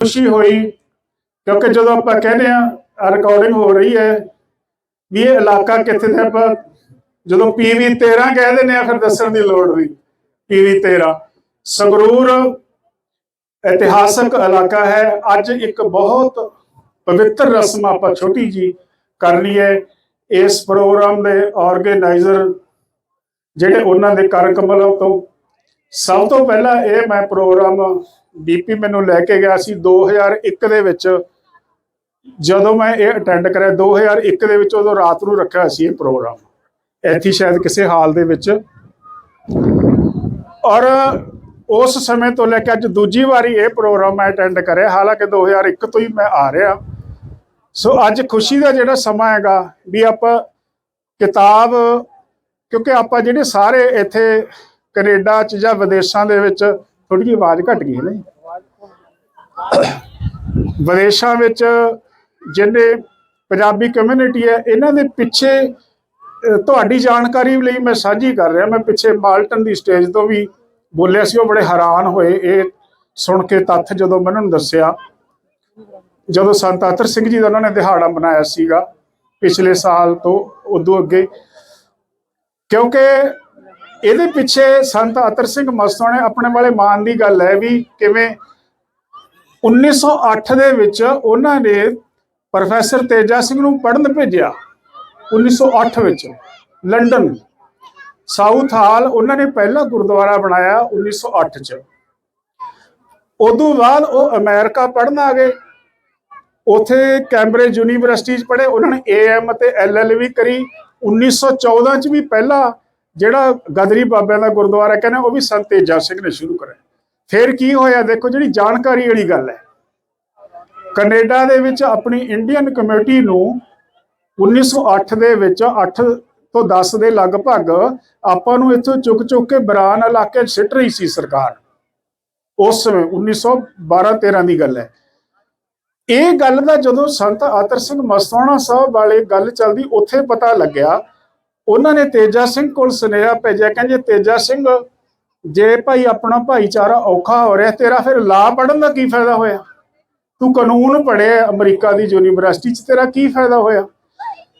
ਖੁਸ਼ੀ ਹੋਈ, ਕਿਉਂਕਿ ਜਦੋਂ ਆਪਾਂ ਕਹਿੰਦੇ ਆ ਰਿਕਾਰਡਿੰਗ ਹੋ ਰਹੀ ਹੈ, ਵੀ ਇਹ ਇਲਾਕਾ ਕਿੱਥੇ ਤੇ ਆਪਾਂ ਜਦੋਂ ਪੀਵੀ 13 ਕਹਿ ਦਿੰਦੇ ਫਿਰ ਦੱਸਣ ਦੀ ਲੋੜ ਨਹੀਂ ਪੀਵੀ 13 ਸੰਗਰੂਰ ਇਤਿਹਾਸਕ ਇਲਾਕਾ ਹੈ, ਅੱਜ ਇੱਕ ਬਹੁਤ ਪਵਿੱਤਰ ਰਸਮ ਆਪਾਂ ਛੋਟੀ ਜੀ ਕਰਨੀ ਹੈ, ਇਸ ਪ੍ਰੋਗਰਾਮ ਦੇ ਆਰਗੇਨਾਈਜ਼ਰ ਜਿਹੜੇ ਉਹਨਾਂ ਦੇ ਕਾਰਕਮਲਾਂ ਤੋਂ, ਸਭ ਤੋਂ ਪਹਿਲਾਂ ਇਹ ਮੈਂ ਪ੍ਰੋਗਰਾਮ ਡੀਪੀ ਮੈਨੂੰ ਲੈ ਕੇ ਗਿਆ ਸੀ 2001 ਦੇ ਵਿੱਚ। ਜਦੋਂ ਮੈਂ ਇਹ ਅਟੈਂਡ ਕਰਿਆ 2001 ਦੇ ਵਿੱਚ ਉਦੋਂ ਰਾਤ ਨੂੰ ਰੱਖਿਆ ਸੀ ਇਹ ਪ੍ਰੋਗਰਾਮ ਇੱਥੇ ਸ਼ਾਇਦ ਕਿਸੇ ਹਾਲ ਦੇ ਵਿੱਚ। ਔਰ ਉਸ ਸਮੇਂ ਤੋਂ ਲੈ ਕੇ ਅੱਜ ਦੂਜੀ ਵਾਰੀ ਇਹ ਪ੍ਰੋਗਰਾਮ ਮੈਂ ਅਟੈਂਡ ਕਰਿਆ। ਹਾਲਾਂਕਿ 2001 ਤੋਂ ਹੀ ਮੈਂ ਆ ਰਿਹਾ। ਸੋ ਅੱਜ ਖੁਸ਼ੀ ਦਾ ਜਿਹੜਾ ਸਮਾਂ ਹੈਗਾ ਵੀ ਆਪਾਂ ਕਿਤਾਬ, ਕਿਉਂਕਿ ਆਪਾਂ ਜਿਹੜੇ ਸਾਰੇ ਇੱਥੇ ਕੈਨੇਡਾ ਚ ਜਾਂ ਵਿਦੇਸ਼ਾਂ ਦੇ ਵਿੱਚ ਥੋੜੀ ਜਿਹੀ ਆਵਾਜ਼ ਘਟ ਗਈ ਹੈ ਨਾ ਵਿਦੇਸ਼ਾਂ ਵਿੱਚ ਜਿਹਨੇ ਪੰਜਾਬੀ ਕਮਿਊਨਿਟੀ ਹੈ, ਇਹਨਾਂ ਦੇ ਪਿੱਛੇ ਤੁਹਾਡੀ ਜਾਣਕਾਰੀ ਲਈ ਮੈਂ ਸਾਂਝੀ ਕਰ ਰਿਹਾ। ਮੈਂ ਪਿੱਛੇ ਮਾਲਟਨ ਦੀ ਸਟੇਜ ਤੋਂ ਵੀ ਬੋਲਿਆ ਸੀ, ਉਹ ਬੜੇ ਹੈਰਾਨ ਹੋਏ। ਇਹ ਸੁਣ ਕੇ ਤੱਥ ਜਦੋਂ ਮੈਨੂੰ ਦੱਸਿਆ, ਜਦੋਂ ਸੰਤ ਆਤਰ ਸਿੰਘ ਜੀ ਦਾ ਉਹਨਾਂ ਨੇ ਦਿਹਾੜਾ ਮਨਾਇਆ ਸੀਗਾ, ਪਿਛਲੇ ਸਾਲ ਤੋਂ ਉਦੋਂ ਅੱਗੇ। ਕਿਉਂਕਿ ਇਹਦੇ ਪਿੱਛੇ ਸੰਤ ਅਤਰ ਸਿੰਘ ਮਸਤੋਂ ਨੇ ਆਪਣੇ ਵਾਲੇ ਮਾਨ ਦੀ ਗੱਲ ਹੈ ਵੀ ਕਿਵੇਂ 1908 ਦੇ ਵਿੱਚ ਉਹਨਾਂ ਨੇ ਪ੍ਰੋਫੈਸਰ ਤੇਜਾ ਸਿੰਘ ਨੂੰ ਪੜ੍ਹਨ ਭੇਜਿਆ 1908 ਵਿੱਚ, ਲੰਡਨ। ਸਾਊਥ ਹਾਲ ਉਹਨਾਂ ਨੇ ਪਹਿਲਾ ਗੁਰਦੁਆਰਾ ਬਣਾਇਆ 1908 ਚ। ਉਦੋਂ ਬਾਅਦ ਉਹ ਅਮਰੀਕਾ ਪੜ੍ਹਨ ਆ ਗਏ। ਉਥੇ ਕੈਂਬਰਿਜ ਯੂਨੀਵਰਸਿਟੀ ਚ ਪੜ੍ਹੇ, ਉਹਨਾਂ ਨੇ ਏਐਮ ਅਤੇ ਐਲਐਲਬੀ ਕਰੀ। 1914 ਚ ਵੀ ਪਹਿਲਾ ਜਿਹੜਾ ਗਦਰੀ ਬਾਬਿਆਂ ਦਾ ਗੁਰਦੁਆਰਾ ਕਹਿੰਦੇ ਉਹ ਵੀ ਸੰਤ ਤੇਜਾ ਸਿੰਘ ਨੇ ਸ਼ੁਰੂ ਕਰਿਆ। ਫਿਰ ਕੀ ਹੋਇਆ ਦੇਖੋ ਜਿਹੜੀ ਜਾਣਕਾਰੀ ਵਾਲੀ ਗੱਲ ਹੈ। ਕੈਨੇਡਾ ਦੇ ਵਿੱਚ ਆਪਣੀ ਇੰਡੀਅਨ ਕਮਿਊਨਿਟੀ ਨੂੰ 1908 ਦੇ ਵਿੱਚ 8 ਤੋਂ 10 ਦੇ ਲਗਭਗ ਆਪਾਂ ਨੂੰ ਇੱਥੋਂ ਚੁੱਕ ਚੁੱਕ ਕੇ ਬਰਾਨ ਇਲਾਕੇ ਸਿੱਟ ਰਹੀ ਸੀ ਸਰਕਾਰ। ਉਸ ਸਮੇਂ 1912 13 ਦੀ ਗੱਲ ਹੈ। ਇਹ ਗੱਲ ਦਾ ਜਦੋਂ ਸੰਤ ਆਤਰ ਸਿੰਘ ਮਸਤਾਣਾ ਸਾਹਿਬ ਵਾਲੇ ਗੱਲ ਚੱਲਦੀ, ਉੱਥੇ ਪਤਾ ਲੱਗਿਆ ਉਹਨਾਂ ਨੇ ਤੇਜਾ ਸਿੰਘ ਕੋਲ ਸੁਨੇਹਾ ਭੇਜਿਆ, ਕਹਿੰਦੇ ਤੇਜਾ ਸਿੰਘ, ਜੇ ਭਾਈ ਆਪਣਾ ਭਾਈਚਾਰਾ ਔਖਾ ਹੋ ਰਿਹਾ, ਤੇਰਾ ਫਿਰ ਲਾ ਪੜਨ ਦਾ ਕੀ ਫਾਇਦਾ ਹੋਇਆ? ਤੂੰ ਕਾਨੂੰਨ ਪੜ੍ਹਿਆ ਅਮਰੀਕਾ ਦੀ ਯੂਨੀਵਰਸਿਟੀ ਚ, ਤੇਰਾ ਕੀ ਫਾਇਦਾ ਹੋਇਆ?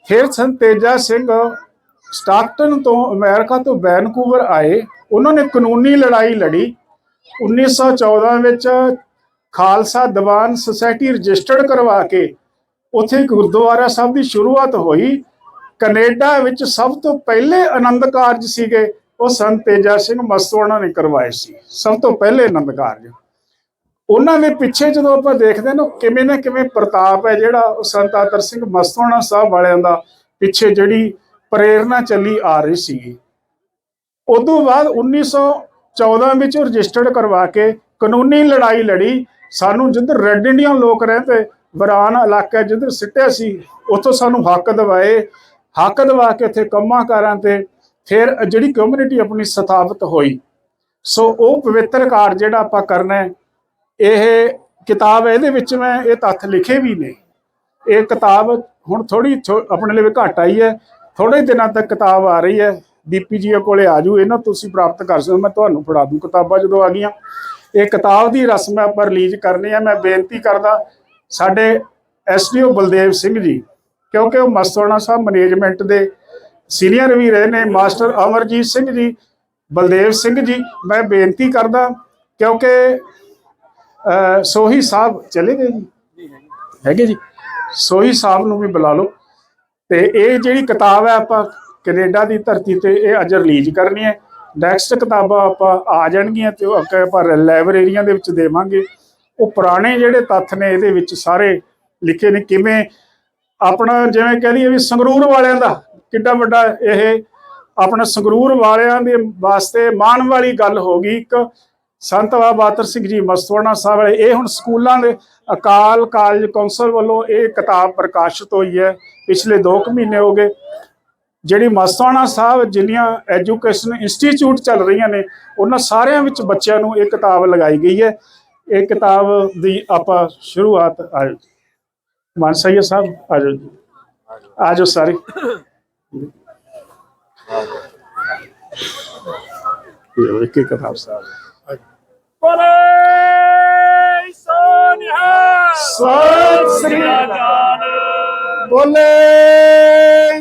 ਫਿਰ ਸੰਤ ਤੇਜਾ ਸਿੰਘ ਸਟਾਕਟਨ ਤੋਂ ਅਮਰੀਕਾ ਤੋਂ ਵੈਨਕੂਵਰ ਆਏ, ਉਹਨਾਂ ਨੇ ਕਾਨੂੰਨੀ ਲੜਾਈ ਲੜੀ। 1914 ਵਿੱਚ ਖਾਲਸਾ ਦੀਵਾਨ ਸੁਸਾਇਟੀ ਰਜਿਸਟਰਡ ਕਰਵਾ ਕੇ, ਉੱਥੇ ਗੁਰਦੁਆਰਾ ਸਾਹਿਬ ਦੀ ਸ਼ੁਰੂਆਤ ਹੋਈ। ਕੈਨੇਡਾ ਵਿੱਚ ਸਭ ਤੋਂ ਪਹਿਲੇ ਆਨੰਦ ਕਾਰਜ ਸੀਗੇ, ਉਹ ਸੰਤ ਤੇਜਾ ਸਿੰਘ ਮਸਤਵਾਣਾ ਨੇ ਕਰਵਾਏ ਸੀ। ਸਭ ਤੋਂ ਪਹਿਲੇ ਆਨੰਦ ਕਾਰਜ। ਉਹਨਾਂ ਦੇ ਪਿੱਛੇ ਜਦੋਂ ਆਪਾਂ ਦੇਖਦੇ ਨਾ ਕਿਵੇਂ ਨਾ ਕਿਵੇਂ ਪ੍ਰਤਾਪ ਹੈ ਜਿਹੜਾ, ਉਹ ਸੰਤ ਆਤਰ ਸਿੰਘ ਮਸਤਵਾਣਾ ਸਾਹਿਬ ਵਾਲਿਆਂ ਦਾ ਪਿੱਛੇ ਜਿਹੜੀ ਪ੍ਰੇਰਣਾ ਚੱਲੀ ਆ ਰਹੀ ਸੀ ਉਦੋਂ ਬਾਅਦ 1914 ਵਿੱਚ ਰਜਿਸਟਰਡ ਕਰਵਾ ਕੇ ਕਾਨੂੰਨੀ ਲੜਾਈ ਲੜੀ। ਸਾਨੂੰ ਜਿੱਧਰ ਰੈੱਡ ਇੰਡੀਅਨ ਲੋਕ ਰਹਿੰਦੇ, ਵਰਾਨ ਇਲਾਕਾ ਜਿੱਧਰ ਸਿੱਟਿਆ ਸੀ, ਉੱਥੋਂ ਸਾਨੂੰ ਹੱਕ ਦਿਵਾਏ। ਹੱਕ ਦਵਾ ਕੇ ਇੱਥੇ ਕੰਮਾਂ ਕਾਰਾਂ ਤੇ ਫਿਰ ਜਿਹੜੀ ਕਮਿਊਨਿਟੀ ਆਪਣੀ ਸਥਾਪਿਤ ਹੋਈ। ਸੋ ਉਹ ਪਵਿੱਤਰ ਕਾਰਜ ਜਿਹੜਾ ਆਪਾਂ ਕਰਨਾ ਇਹ ਕਿਤਾਬ ਇਹਦੇ ਵਿੱਚ ਮੈਂ ਇਹ ਤੱਥ ਲਿਖੇ ਵੀ ਨੇ। ਇਹ ਕਿਤਾਬ ਹੁਣ ਥੋੜੀ ਆਪਣੇ ਲਈ ਘੱਟ ਆਈ ਹੈ। ਥੋੜੇ ਦਿਨਾਂ ਤੱਕ ਕਿਤਾਬ ਆ ਰਹੀ ਹੈ। ਦੀਪੀ ਜੀ ਕੋਲੇ ਜੂ ਇਹਨਾਂ ਤੁਸੀਂ ਪ੍ਰਾਪਤ ਕਰ ਸਕਦੇ ਹੋ। ਮੈਂ ਤੁਹਾਨੂੰ ਫੜਾ ਦੂੰ ਕਿਤਾਬਾਂ ਜਦੋਂ ਆ ਗਈਆਂ। ਇਹ ਕਿਤਾਬ ਦੀ ਰਸਮ ਆਪਾਂ ਰਿਲੀਜ਼ ਕਰਨੀ ਹੈ। ਮੈਂ ਬੇਨਤੀ ਕਰਦਾ, ਸਾਡੇ ਐਸਡੀਓ ਬਲਦੇਵ ਸਿੰਘ ਜੀ ਕਿਉਂਕਿ ਉਹ ਮਸਤੋਣਾ ਸਾਹਿਬ ਮੈਨੇਜਮੈਂਟ ਦੇ ਸੀਨੀਅਰ ਵੀ ਰਹੇ ਨੇ ਮਾਸਟਰ ਅਮਰਜੀਤ ਸਿੰਘ ਜੀ ਬਲਦੇਵ ਸਿੰਘ ਜੀ। ਮੈਂ ਬੇਨਤੀ ਕਰਦਾ ਕਿਉਂਕਿ ਸੋਹੀ ਸਾਹਿਬ ਚਲੇ ਗਏ ਜੀ। ਹੈਗੇ ਜੀ। ਸੋਹੀ ਸਾਹਿਬ ਨੂੰ ਵੀ ਬੁਲਾ ਲਓ। ਤੇ ਇਹ ਜਿਹੜੀ ਕਿਤਾਬ ਹੈ ਆਪਾਂ ਕੈਨੇਡਾ ਦੀ ਧਰਤੀ ਤੇ ਇਹ ਅੱਜ ਰਿਲੀਜ਼ ਕਰਨੀ ਹੈ। ਨੈਕਸਟ ਕਿਤਾਬਾਂ ਆਪਾਂ ਆ ਜਾਣਗੀਆਂ ਤੇ ਉਹ ਅੱਗੇ ਆਪਾਂ ਲਾਇਬ੍ਰੇਰੀਆਂ ਦੇ ਵਿੱਚ ਦੇਵਾਂਗੇ। ਉਹ ਪੁਰਾਣੇ ਜਿਹੜੇ ਤੱਥ ਨੇ ਇਹਦੇ ਵਿੱਚ ਸਾਰੇ ਲਿਖੇ ਨੇ ਕਿਵੇਂ ਆਪਣਾ ਜਿਵੇਂ ਕਹਿ ਲਈਏ ਵੀ ਸੰਗਰੂਰ ਵਾਲਿਆਂ ਦਾ ਕਿੱਡਾ ਵੱਡਾ ਇਹ ਆਪਣਾ ਸੰਗਰੂਰ ਵਾਲਿਆਂ ਦੇ ਵਾਸਤੇ ਮਾਣ ਵਾਲੀ ਗੱਲ ਹੋ ਗਈ ਇੱਕ ਸੰਤ ਬਾਬਾ ਬਾਤਰ ਸਿੰਘ ਜੀ ਮਸਤਵਾਣਾ ਸਾਹਿਬ ਵਾਲੇ, ਇਹ ਹੁਣ ਸਕੂਲਾਂ ਦੇ ਅਕਾਲ ਕਾਲਜ ਕੌਂਸਲ ਵੱਲੋਂ ਇਹ ਕਿਤਾਬ ਪ੍ਰਕਾਸ਼ਿਤ ਹੋਈ ਹੈ, ਪਿਛਲੇ 2 ਮਹੀਨੇ ਹੋ ਗਏ। ਜਿਹੜੀ ਮਸਤਵਾਣਾ ਸਾਹਿਬ ਜਿੰਨੀਆਂ ਐਜੂਕੇਸ਼ਨ ਇੰਸਟੀਚਿਊਟ ਚੱਲ ਰਹੀਆਂ ਨੇ, ਉਹਨਾਂ ਸਾਰਿਆਂ ਵਿੱਚ ਬੱਚਿਆਂ ਨੂੰ ਇਹ ਕਿਤਾਬ ਲਗਾਈ ਗਈ ਹੈ। ਇਹ ਕਿਤਾਬ ਦੀ ਆਪਾਂ ਸ਼ੁਰੂਆਤ ਆ ਮਾਨ ਸਈਆ ਸਾਹਿਬ ਆਜੋ ਜੀ। ਆਜੋ ਸਾਰੇ। ਇਹ ਇੱਕ ਕਿਤਾਬ ਸਾਹਿਬ। ਬੋਲੇ ਸੋਨਿਹਾ। ਸਤਿ ਸ੍ਰੀ ਅਕਾਲ। ਬੋਲੇ